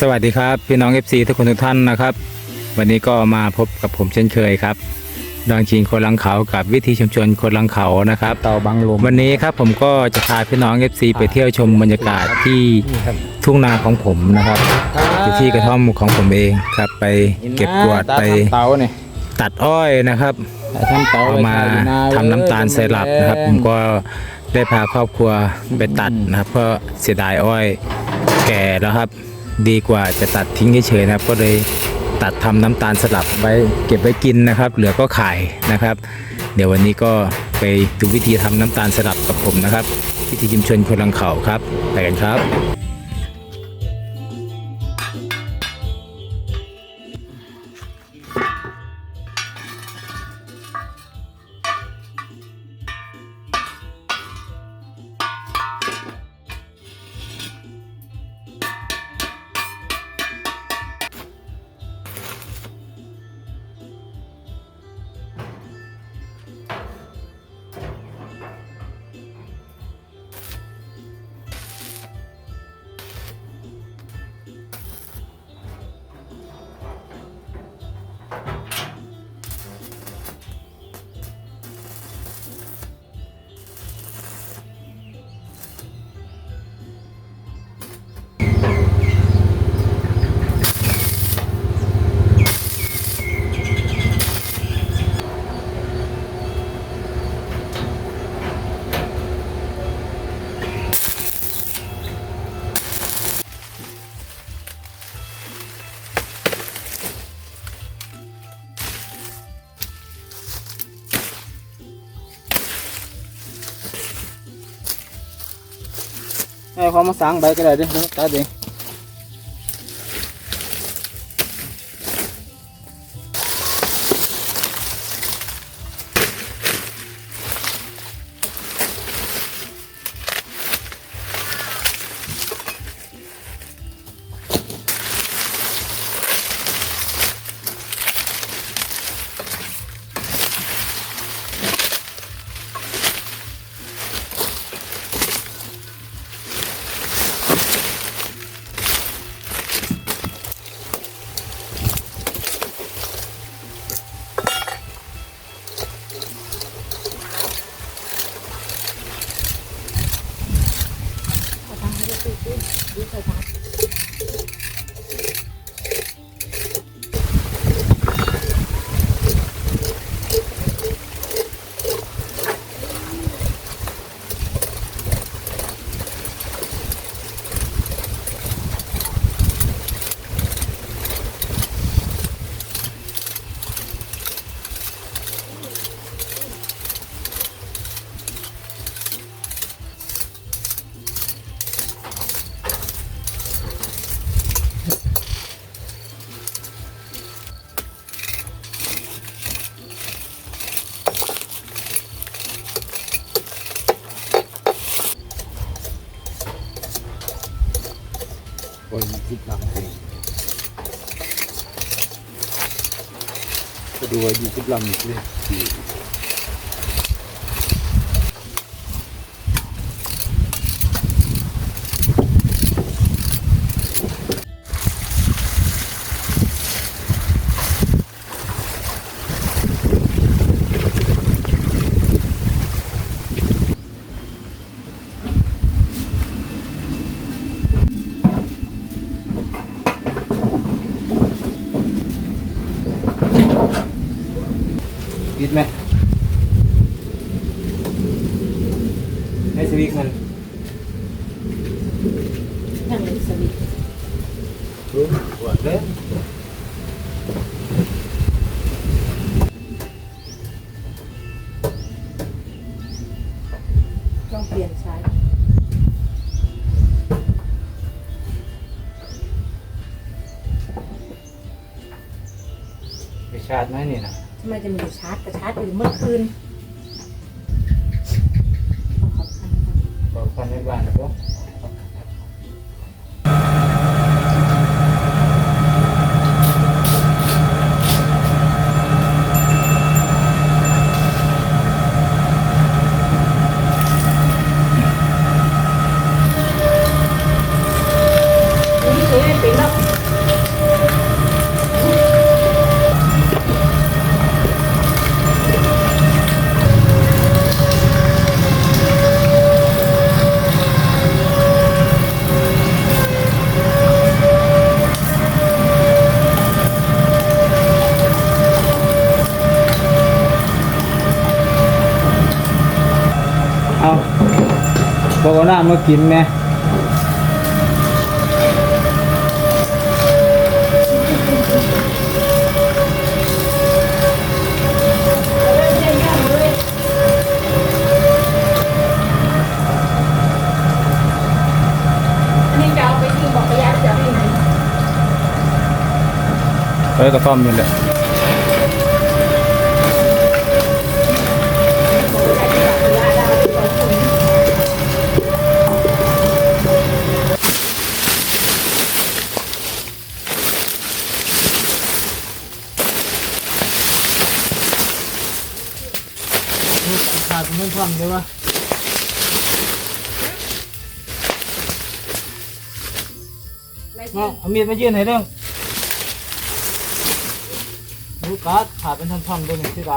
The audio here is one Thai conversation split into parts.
สวัสดีครับ พี่น้อง FC ทุกคนทุกท่านนะครับ วันนี้ก็มาพบกับผมเช่นเคยครับดองชิงคนลังเขากับวิธีชุมชนคนลังเขานะครับเตาบังลมวันนี้ครับผมก็จะพาพี่น้อง FC ไปเที่ยวชมบรรยากาศที่ทุ่งนาของผมนะครับอยู่ที่กระท่อมของผมเองครับ ไปเก็บกวาดไปเตาเนี่ยตัดอ้อยนะครับทำเตาเอามาทำน้ำตาลไซรัปนะครับ ผมก็ได้พาครอบครัวไปตัดนะครับ เพราะเสียดายอ้อยแก่แล้วครับ ดีกว่าจะตัดทิ้งเฉยๆนะครับ ก็เลยตัดทำน้ำตาลสลับไว้เก็บไว้กินนะครับ เหลือก็ขายนะครับ เดี๋ยววันนี้ก็ไปดูวิธีทำน้ำตาลสลับกับผมนะครับ วิธีชุมชนคนลังเขาครับไปกันครับ ให้เขามาสร้างใบก็ได้เดิตัดเอ ก็ ชาร์จไหมนี่นะทำไมจะมีชาร์จแต่ชาร์จอยู่เมื่อคืน หน้ามากินไหมอันนี้จะเอาไปที่บอกพยาจะเอาไปไหนเอ้ยกระท่อมนี่แหละ ขาดเป็นท่อนเลยวะอะไรมาที่เอามีดมายื่นให้เรื่องลูกกาดขาดเป็นท่อนๆด้วยนี่ที่ไร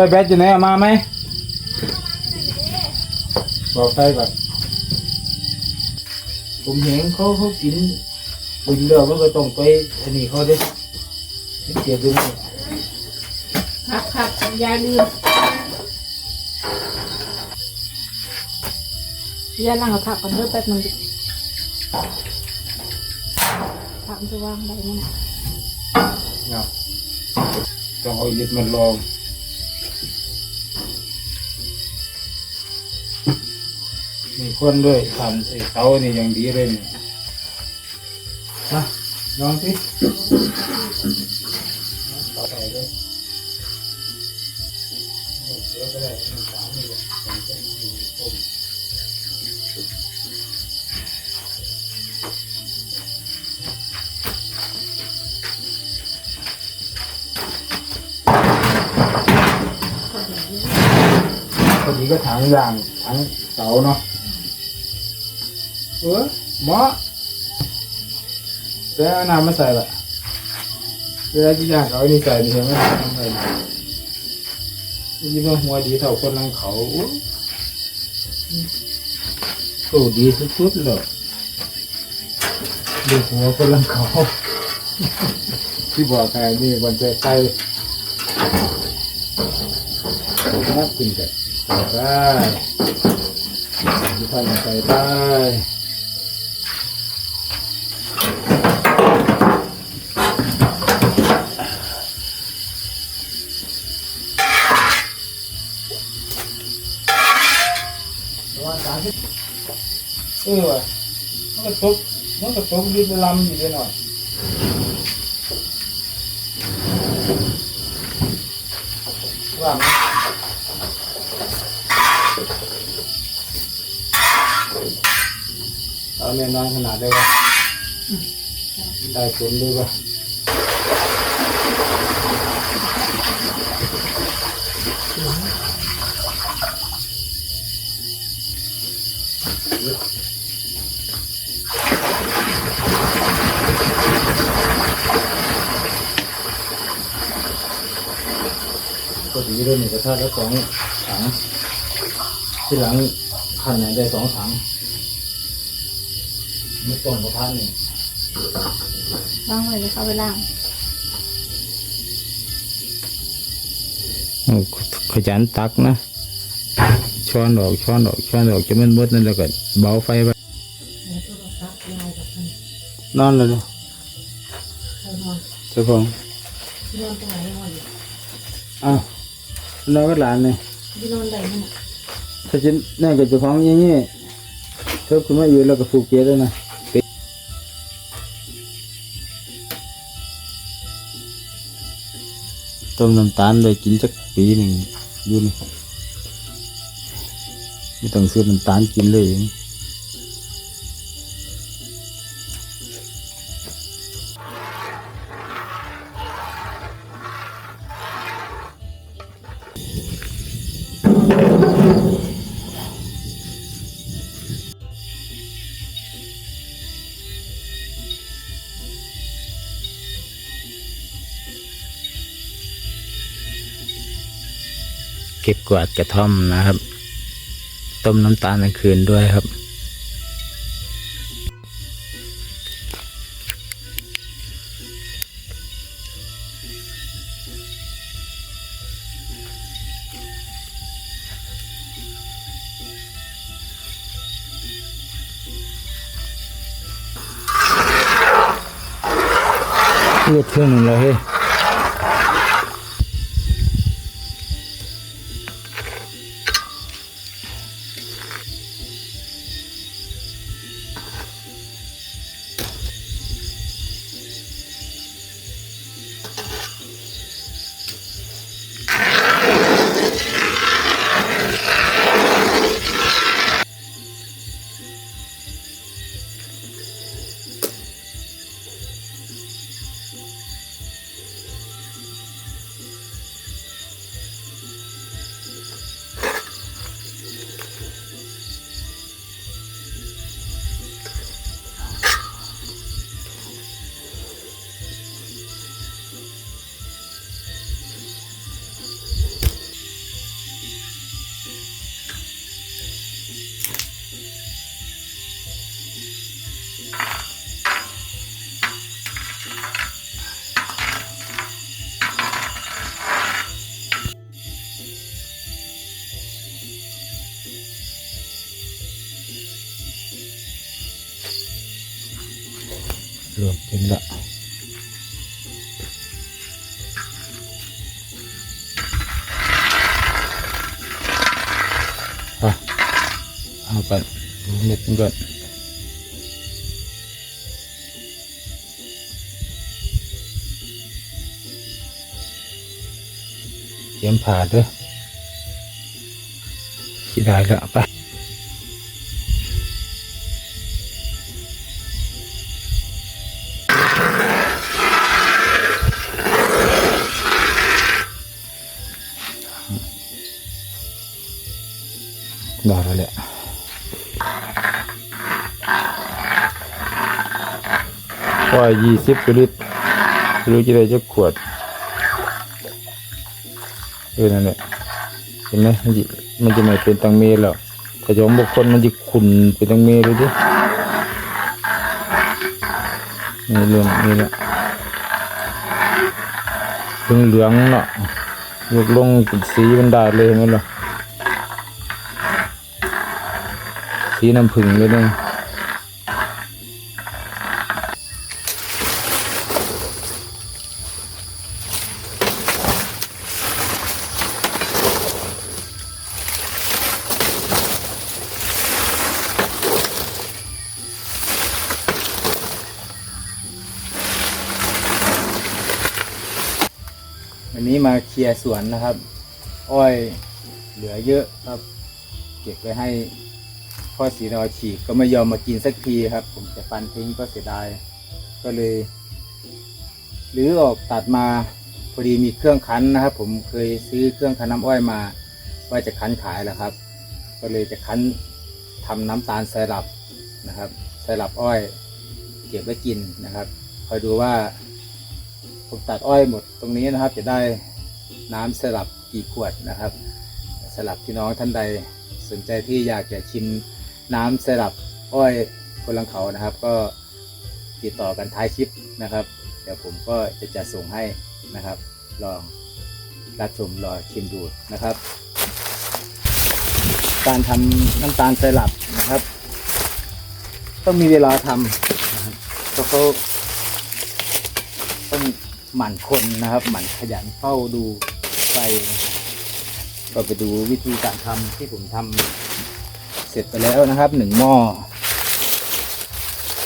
ไฟแบตอยู่ไหนเอามาไหมบอกไฟก่อนผมเห็นเขาเขากินบุญเรือมันก็ต้องไปอันนี้เขาเด้เกียรติด้วยครับครับยายลืมยายนั่งเอาผักก่อนเด้อแป๊บนึงดิผักมันจะวางได้ไหมนะเนาะต้องเอายึดมันลอง คนด้วยทำไอ้เตานี่อย่างดีเลยเนี่ยนะลองสิต่อไปเลยเดี๋ยวก็ได้หนึ่งสามนี่แหละสองเส้นสี่ต้มพอดีก็ถังยางถังเสาเนาะ เออหมอแล้วเอาน้ำมาใส่ละเวลาที่ยางเขานี่ใส่นี่ใช่ไหมทำไมนี่มันหัวดีเท่าคนลังเขาอู้โอ้ดีสุดๆเลยดูหัวคนลังเขา ที่บอกใครนี่มันใจะใครนับกินกันได้ที่ทำใส่ได้ เออวะมันก็ตกมันก็ตกดินลำอยู่เดียวหน่อยว่าไหมเอาแม่นอนขนาดได้ปะได้ผลด้วยปะก็ ดีเลยนี่กระทะละสองถังที่หลังขันเนี่ยได้สองถังไม่ต้มกระทะนี่วางไว้เลยเข้าไปล่างขยันตักนะช้อนดอกช้อนดอกช้อนดอกจะมันมดนั่นแล้วก็เบาไฟไปแล้วก็ตักยายกับมันนอนเลยเนาะเข้านอนเจ้าของที่นอนตรงไหนนอนอยู่อ้าว นอนกับหลานเลยที่นอนใดนั่นน่ะถ้าจะนั่นกับเจ้าของอย่างนี้เทิบขึ้นมาอยู่แล้วก็ผูกเกียร์ด้วยนะต้มน้ำตาลเลยกินสักปีหนึ่งอยู่นี่ไม่ต้องซื้อน้ำตาลกินเลย กวาดกระท่อมนะครับ ต้มน้ำตาลกลางคืนด้วยครับ เลือดเครื่องหนึ่งเลยเฮ้ รวมเป็นละอะเอาก่อนเม็ดก่อนเตรียมผ่าด้วยขี้ได้แล้วไป ว่ายี่สิบลิตรรู้จะได้จะขวดเออนั่นแหละเห็นไหมมันจะมันจะไม่เป็นตังเมแล้วถ้าจะของบุคคลมันจะขุ่นเป็นตังเมเลยดินี่เรื่องนี่แหละเหลืองเนาะยกลงเป็นสีมันได้เลยเห็นไหมล่ะสีน้ำผึ้งเลยเนี่ย ยสวนนะครับ อ้อยเหลือเยอะครับ เก็บไว้ให้พ่อสีรอฉีกก็ไม่ยอมมากินสักทีครับ ผมจะปันทิ้งก็เสียดาย ก็เลยหรือออกตัดมาพอดีมีเครื่องคั้นนะครับ ผมเคยซื้อเครื่องคั้นน้ำอ้อยมา ว่าจะคั้นขายแหละครับ ก็เลยจะคั้นทำน้ำตาลไซรัปนะครับไซรัปอ้อย เก็บไว้กินนะครับคอยดูว่าผมตัดอ้อยหมดตรงนี้นะครับ จะได้ น้ำไซรัปกี่ขวดนะครับสำหรับพี่น้องท่านใดสนใจที่อยากจะชิมน้ำสลับอ้อยคนลังเขานะครับ ก็ติดต่อกันท้ายคลิปนะครับ เดี๋ยวผมก็จะจัดส่งให้นะครับ ลองรับชมรอชิมดูนะครับ การทำน้ำตาลสลับนะครับ ต้องมีเวลาทำนะครับเพราะเขา หมั่นคนนะครับ หมั่นขยันเฝ้าดูไฟก็ไปดูวิธีการทำที่ผมทำเสร็จไปแล้วนะครับหนึ่งหม้อ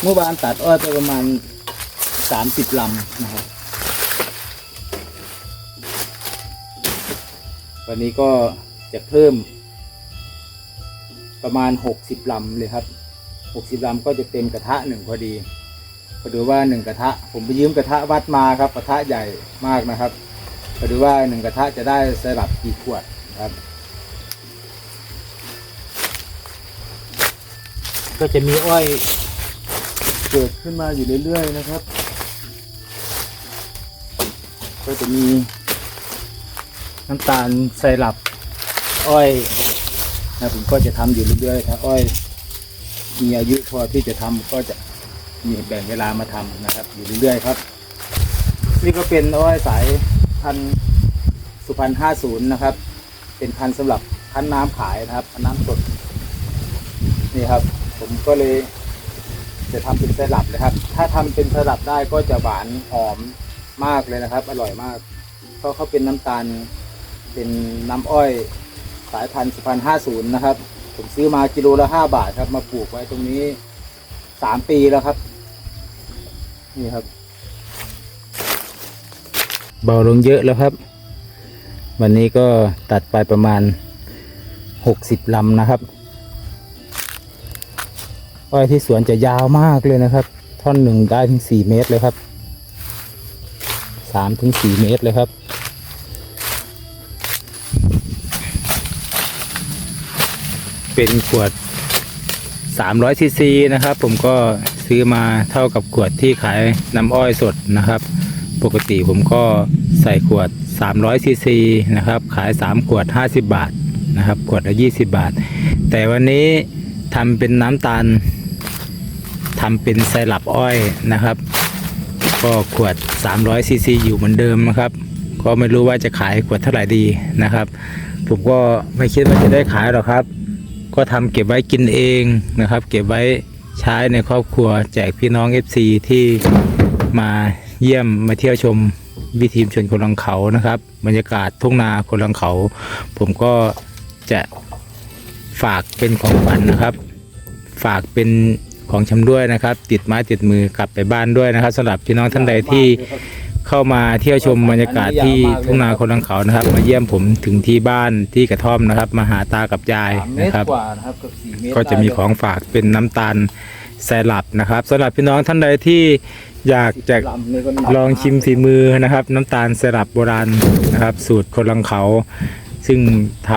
เมื่อวานตัดอ้อยไปประมาณสามสิบลำนะครับ วันนี้ก็จะเพิ่มประมาณหกสิบลำเลยครับหกสิบลำก็จะเต็มกระทะหนึ่งพอดี พอดูว่าหนึ่งกระทะ ผมไปยืมกระทะวัดมาครับกระทะใหญ่มากนะครับพอดูว่าหนึ่งกระทะจะได้สลับกี่ขวดครับ ก็จะมีอ้อยเกิดขึ้นมาอยู่เรื่อยๆนะครับ ก็จะมีน้ำตาลไซรัปอ้อยนะผมก็จะทำอยู่เรื่อยๆถ้าอ้อย มีอายุพอที่จะทำก็จะ มีแบ่งเวลามาทำนะครับ อยู่เรื่อยๆครับ นี่ก็เป็นอ้อยสายพันธุ์สุพรรณห้าศูนย์นะครับ เป็นพันธุ์สำหรับพันธุ์น้ำขายนะครับพันธุ์น้ำสดนี่ครับ ผมก็เลยจะทำเป็นสลับนะครับ ถ้าทำเป็นสลับได้ก็จะหวานหอมมากเลยนะครับ อร่อยมาก เพราะเขาเป็นน้ำตาล เป็นน้ำอ้อยสายพันธุ์สุพรรณห้าศูนย์นะครับ ผมซื้อมากิโลละห้าบาทครับ มาปลูกไว้ตรงนี้สามปีแล้วครับ นี่ครับ เบาลงเยอะแล้วครับ วันนี้ก็ตัดไปประมาณหกสิบลำนะครับ อ้อยที่สวนจะยาวมากเลยนะครับ ท่อนหนึ่งได้ถึงสี่เมตรเลยครับสามถึงสี่เมตรเลยครับเป็นขวด300ซีซีนะครับ ผมก็ ซื้อมาเท่ากับขวดที่ขายน้ำอ้อยสดนะครับ ปกติผมก็ใส่ขวด 300ซีซีนะครับ ขาย 3 ขวด 50 บาทนะครับ ขวดละ 20 บาท แต่วันนี้ทำเป็นน้ำตาลทำเป็นไซรัปอ้อยนะครับ ก็ขวด 300ซีซีอยู่เหมือนเดิมนะครับ ก็ไม่รู้ว่าจะขายขวดเท่าไหร่ดีนะครับ ผมก็ไม่คิดว่าจะได้ขายหรอกครับ ก็ทำเก็บไว้กินเองนะครับ เก็บไว้ ใช้ในครอบครัวแจกพี่น้อง FC ที่มาเยี่ยมมาเที่ยวชมวิถีชนคนลังเขานะครับ บรรยากาศทุ่งนาคนลังเขา ผมก็จะฝากเป็นของฝันนะครับ ฝากเป็นของชำด้วยนะครับ ติดไม้ติดมือกลับไปบ้านด้วยนะครับสำหรับพี่น้องท่านใดที่ เข้ามาเที่ยวชมบรรยากาศที่ทุ่งนาคนลังเขานะครับ มาเยี่ยมผมถึงที่บ้านที่กระท่อมนะครับ มาหาตากับยายสามเมตนะรครับกว่านะครับเกับสี่เมตรก็จะมีได้ของฝากเป็นน้ำตาลไซรัปนะครับสำหรับพี่น้องท่านใดที่อยากจะลำนี่ก็หนักลองชิมฝีมือนะครับ น้ำตาลไซรัปโบราณนะครับ สูตรคนลังเขา ซึ่งท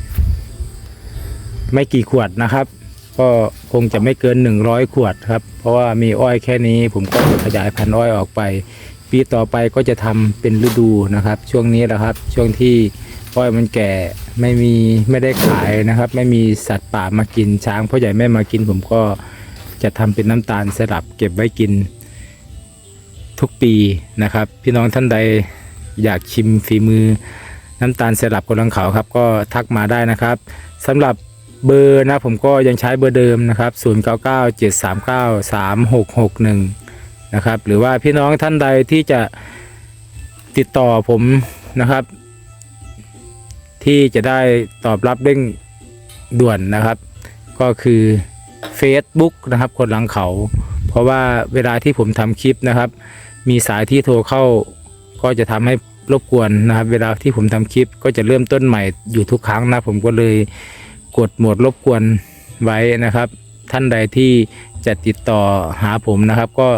ำไม่กี่ขวดนะครับ ก็คงจะไม่เกิน 100 ขวดครับ เพราะว่ามีอ้อยแค่นี้ผมก็จะขยายพันธุ์อ้อยออกไป ปีต่อไปก็จะทำเป็นฤดูนะครับ ช่วงนี้แหละครับ ช่วงที่อ้อยมันแก่ไม่มีไม่ได้ขายนะครับ ไม่มีสัตว์ป่ามากินช้างพ่อใหญ่ไม่มากิน ผมก็จะทำเป็นน้ำตาลสลับเก็บไว้กินทุกปีนะครับ พี่น้องท่านใดอยากชิมฝีมือน้ำตาลสลับกลังเขาครับ ก็ทักมาได้นะครับสำหรับ เบอร์นะผมก็ยังใช้เบอร์เดิมนะครับ 0 9 9 7 3 9 3 6 6 1 นะครับ หรือว่าพี่น้องท่านใดที่จะติดต่อผมนะครับ ที่จะได้ตอบรับเร่งด่วนนะครับ ก็คือ Facebook นะครับ คนหลังเขา เพราะว่าเวลาที่ผมทำคลิปนะครับ มีสายที่โทรเข้าก็จะทำให้รบกวนนะครับ เวลาที่ผมทำคลิปก็จะเริ่มต้นใหม่อยู่ทุกครั้งนะผมก็เลย กดโหมดรบกวนไว้นะครับ ท่านใดที่จะติดต่อหาผมนะครับ ก็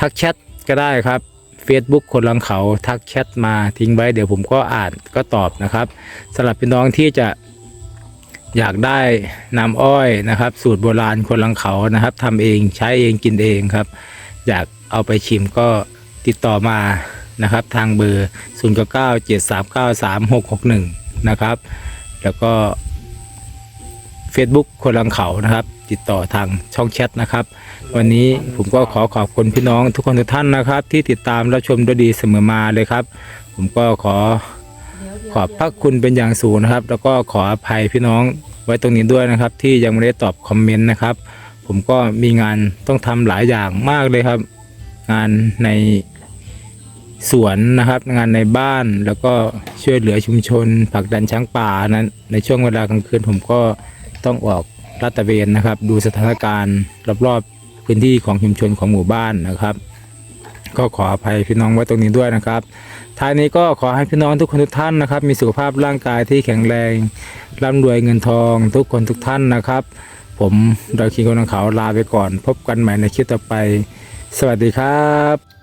ทักแชทก็ได้ครับ Facebook คนลังเขาทักแชทมาทิ้งไว้เดี๋ยวผมก็อ่านก็ตอบนะครับสำหรับพี่น้องที่จะอยากได้น้ำอ้อยนะครับ สูตรโบราณคนลังเขานะครับทำเองใช้เองกินเองครับ อยากเอาไปชิมก็ติดต่อมานะครับ ทางเบอร์ 0 9 9 7 3 9 3 6 6 1 นะครับ แล้วก็ Facebook คนลังเขานะครับ ติดต่อทางช่องแชทนะครับ วันนี้ผมก็ขอขอบคุณพี่น้องทุกคนทุกท่านนะครับ ที่ติดตามรับชมด้วยดีเสมอมาเลยครับ ผมก็ขอขอบพระคุณเป็นอย่างสูงนะครับ แล้วก็ขออภัยพี่น้องไว้ตรงนี้ด้วยนะครับ ที่ยังไม่ได้ตอบคอมเมนต์นะครับ ผมก็มีงานต้องทำหลายอย่างมากเลยครับ งานในสวนนะครับ งานในบ้านแล้วก็ช่วยเหลือชุมชนผลักดันช้างป่านั้นในช่วงเวลากลางคืนผมก็ ต้องออกลาดตระเวนนะครับ ดูสถานการณ์รอบๆพื้นที่ของชุมชนของหมู่บ้านนะครับ ก็ขออภัยพี่น้องไว้ตรงนี้ด้วยนะครับท้ายนี้ก็ขอให้พี่น้องทุกคนทุกท่านนะครับ มีสุขภาพร่างกายที่แข็งแรงร่ำรวยเงินทองทุกคนทุกท่านนะครับ ผมดอยคิงคนของเขาลาไปก่อน พบกันใหม่ในคลิปต่อไป สวัสดีครับ